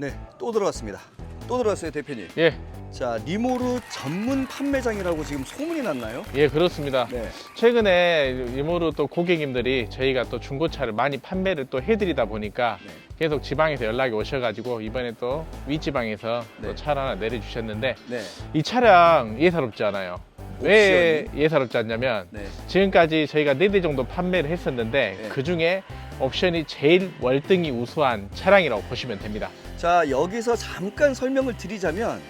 네, 또 들어왔습니다. 또 들어왔어요, 대표님. 예, 자, 리모르 전문 판매장이라고 지금 소문이 났나요? 예, 그렇습니다. 네. 최근에 이모로 또 고객님들이 저희가 또 중고차를 많이 판매를 또 해드리다 보니까 네. 계속 지방에서 연락이 오셔가지고 이번에 또 윗지방에서 네. 또 차를 하나 내려주셨는데 네. 이 차량 예사롭지 않아요. 왜 예사롭지 않냐면 네. 지금까지 저희가 네 대 정도 판매를 했었는데 네. 그 중에 옵션이 제일 월등히 우수한 차량이라고 보시면 됩니다. 자, 여기서 잠깐 설명을 드리자면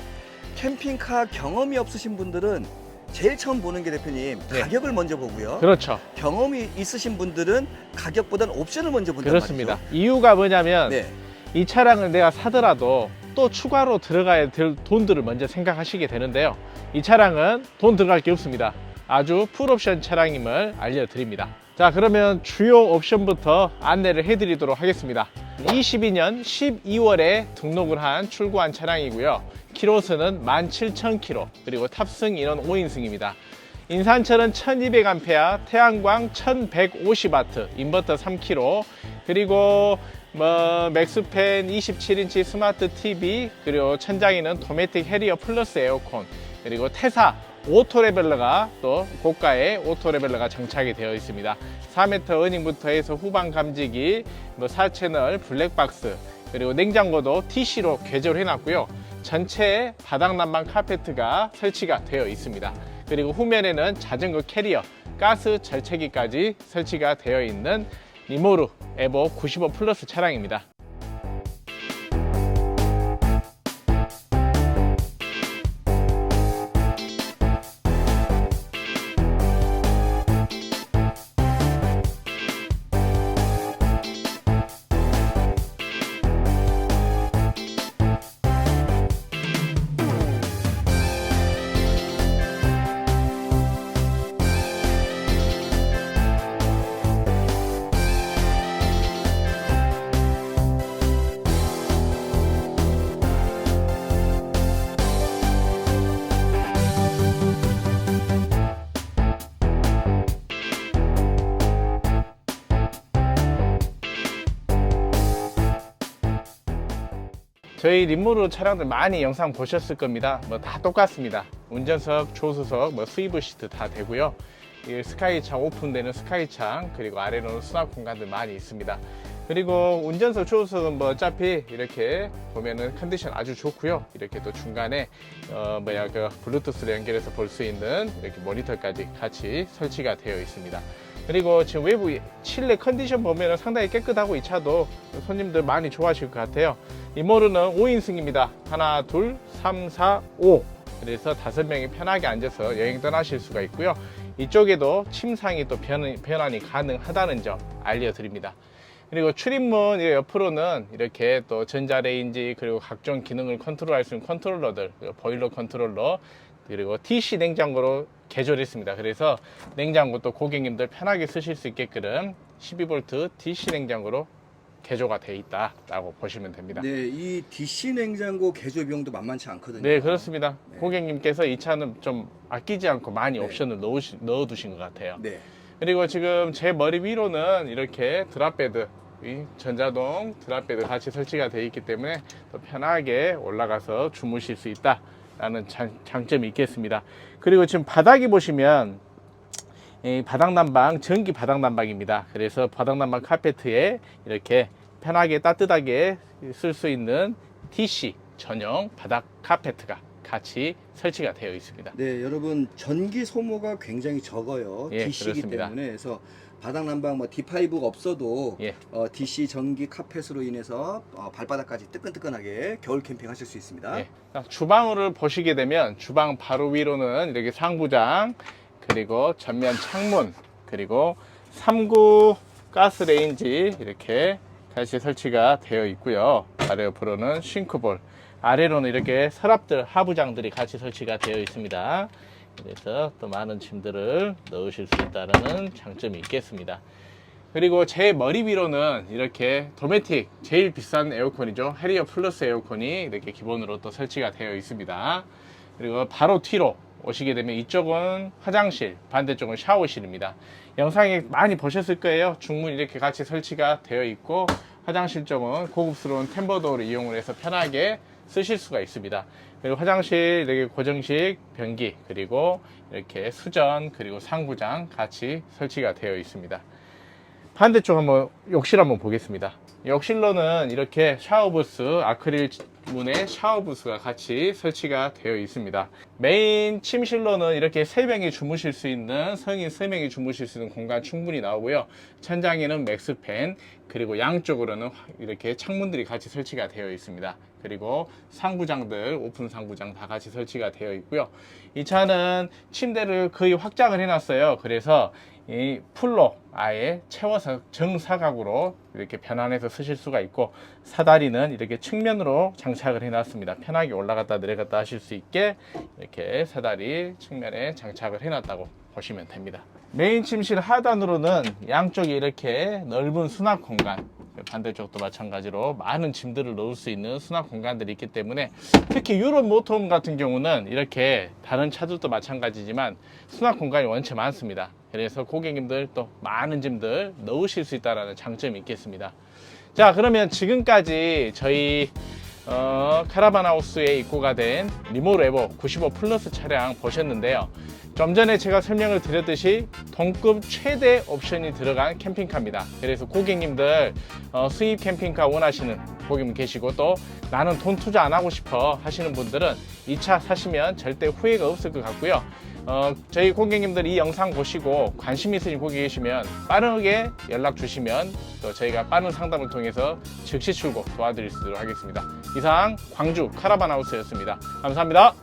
캠핑카 경험이 없으신 분들은 제일 처음 보는 게 대표님 네. 가격을 먼저 보고요. 그렇죠. 경험이 있으신 분들은 가격보다는 옵션을 먼저 본단 그렇습니다. 말이죠. 이유가 뭐냐면 네. 이 차량을 내가 사더라도 또 추가로 들어가야 될 돈들을 먼저 생각하시게 되는데요. 이 차량은 돈 들어갈 게 없습니다. 아주 풀옵션 차량임을 알려드립니다. 자, 그러면 주요 옵션부터 안내를 해드리도록 하겠습니다. 22년 12월에 등록을 한 출고한 차량이고요. 키로수는 17,000km, 그리고 탑승 인원 5인승입니다. 인산철은 1200A, 태양광 1150W, 인버터 3kg, 그리고 뭐 맥스팬 27인치 스마트 TV, 그리고 천장에는 도메틱 해리어 플러스 에어컨, 그리고 태사 오토 레벨러가 또 고가의 오토 레벨러가 장착이 되어 있습니다. 4m 어닝부터 해서 후방 감지기, 뭐 4채널 블랙박스, 그리고 냉장고도 TC로 개조를 해놨고요. 전체에 바닥 난방 카페트가 설치가 되어 있습니다. 그리고 후면에는 자전거 캐리어, 가스 절체기까지 설치가 되어 있는 리모르 에보 95 플러스 차량입니다. 저희 림모르 차량들 많이 영상 보셨을 겁니다. 뭐 다 똑같습니다. 운전석, 조수석, 뭐 스위브 시트 다 되고요. 이 스카이창 오픈되는 스카이창 그리고 아래로는 수납 공간들 많이 있습니다. 그리고 운전석, 조수석은 뭐 어차피 이렇게 보면은 컨디션 아주 좋고요. 이렇게 또 중간에 어 뭐야 그 블루투스로 연결해서 볼 수 있는 이렇게 모니터까지 같이 설치가 되어 있습니다. 그리고 지금 외부 실내 컨디션 보면 상당히 깨끗하고 이 차도 손님들 많이 좋아하실 것 같아요. 이 모르는 5인승입니다. 하나, 둘, 삼, 사, 오. 그래서 다섯 명이 편하게 앉아서 여행 떠나실 수가 있고요. 이쪽에도 침상이 또 변, 변환이 가능하다는 점 알려드립니다. 그리고 출입문 이 옆으로는 이렇게 또 전자레인지 그리고 각종 기능을 컨트롤할 수 있는 컨트롤러들, 보일러 컨트롤러, 그리고 TC 냉장고로 개조했습니다. 그래서 냉장고도 고객님들 편하게 쓰실 수 있게끔 12V DC 냉장고로 개조가 되어 있다라고 보시면 됩니다. 네, 이 DC 냉장고 개조 비용도 만만치 않거든요. 네, 그렇습니다. 네. 고객님께서 이 차는 좀 아끼지 않고 많이 네. 옵션을 넣으시, 넣어두신 것 같아요. 네. 그리고 지금 제 머리 위로는 이렇게 드랍베드, 이 전자동 드랍베드 같이 설치가 되어 있기 때문에 더 편하게 올라가서 주무실 수 있다라는 장, 장점이 있겠습니다. 그리고 지금 바닥이 보시면 이 바닥 난방 전기 바닥 난방입니다. 그래서 바닥 난방 카페트에 이렇게 편하게 따뜻하게 쓸 수 있는 TC 전용 바닥 카페트가 같이 설치가 되어 있습니다. 네, 여러분 전기 소모가 굉장히 적어요. 예, DC이기 그렇습니다. 때문에 그래서 바닥 난방 뭐 D5가 없어도 예. 어, DC 전기 카펫으로 인해서 어, 발바닥까지 뜨끈뜨끈하게 겨울 캠핑 하실 수 있습니다. 네. 자, 주방을 보시게 되면 주방 바로 위로는 이렇게 상부장 그리고 전면 창문 그리고 3구 가스레인지 이렇게 같이 설치가 되어 있고요. 아래 옆으로는 싱크볼 아래로는 이렇게 서랍들 하부장들이 같이 설치가 되어 있습니다. 그래서 또 많은 짐들을 넣으실 수 있다는 장점이 있겠습니다. 그리고 제 머리 위로는 이렇게 도메틱 제일 비싼 에어컨이죠. 해리어 플러스 에어컨이 이렇게 기본으로 또 설치가 되어 있습니다. 그리고 바로 뒤로 오시게 되면 이쪽은 화장실, 반대쪽은 샤워실입니다. 영상에 많이 보셨을 거예요. 중문 이렇게 같이 설치가 되어 있고 화장실 쪽은 고급스러운 템버도어를 이용을 해서 편하게 쓰실 수가 있습니다. 그리고 화장실 이렇게 고정식 변기 그리고 이렇게 수전 그리고 상부장 같이 설치가 되어 있습니다. 반대쪽 한번 욕실 한번 보겠습니다. 욕실로는 이렇게 샤워부스, 아크릴 문에 샤워부스가 같이 설치가 되어 있습니다. 메인 침실로는 이렇게 세명이 주무실 수 있는 성인 세명이 주무실 수 있는 공간 충분히 나오고요. 천장에는 맥스팬, 그리고 양쪽으로는 이렇게 창문들이 같이 설치가 되어 있습니다. 그리고 상부장들, 오픈 상부장 다 같이 설치가 되어 있고요. 이 차는 침대를 거의 확장을 해놨어요. 그래서 이 풀로 아예 채워서 정사각으로 이렇게 변환해서 쓰실 수가 있고 사다리는 이렇게 측면으로 장착을 해놨습니다. 편하게 올라갔다 내려갔다 하실 수 있게 이렇게 사다리 측면에 장착을 해놨다고 보시면 됩니다. 메인 침실 하단으로는 양쪽에 이렇게 넓은 수납 공간 반대쪽도 마찬가지로 많은 짐들을 넣을 수 있는 수납 공간들이 있기 때문에 특히 유럽 모터홈 같은 경우는 이렇게 다른 차들도 마찬가지지만 수납 공간이 원체 많습니다. 그래서 고객님들 또 많은 짐들 넣으실 수 있다는 장점이 있겠습니다. 자 그러면 지금까지 저희 어, 카라반 하우스에 입고가 된 리모 레보 95 플러스 차량 보셨는데요. 좀 전에 제가 설명을 드렸듯이 동급 최대 옵션이 들어간 캠핑카입니다. 그래서 고객님들 어, 수입 캠핑카 원하시는 고객님 계시고 또 나는 돈 투자 안 하고 싶어 하시는 분들은 이 차 사시면 절대 후회가 없을 것 같고요. 어, 저희 고객님들 이 영상 보시고 관심 있으신 고객 계시면 빠르게 연락 주시면 또 저희가 빠른 상담을 통해서 즉시 출고 도와드릴 수 있도록 하겠습니다. 이상 광주 카라반 하우스였습니다. 감사합니다.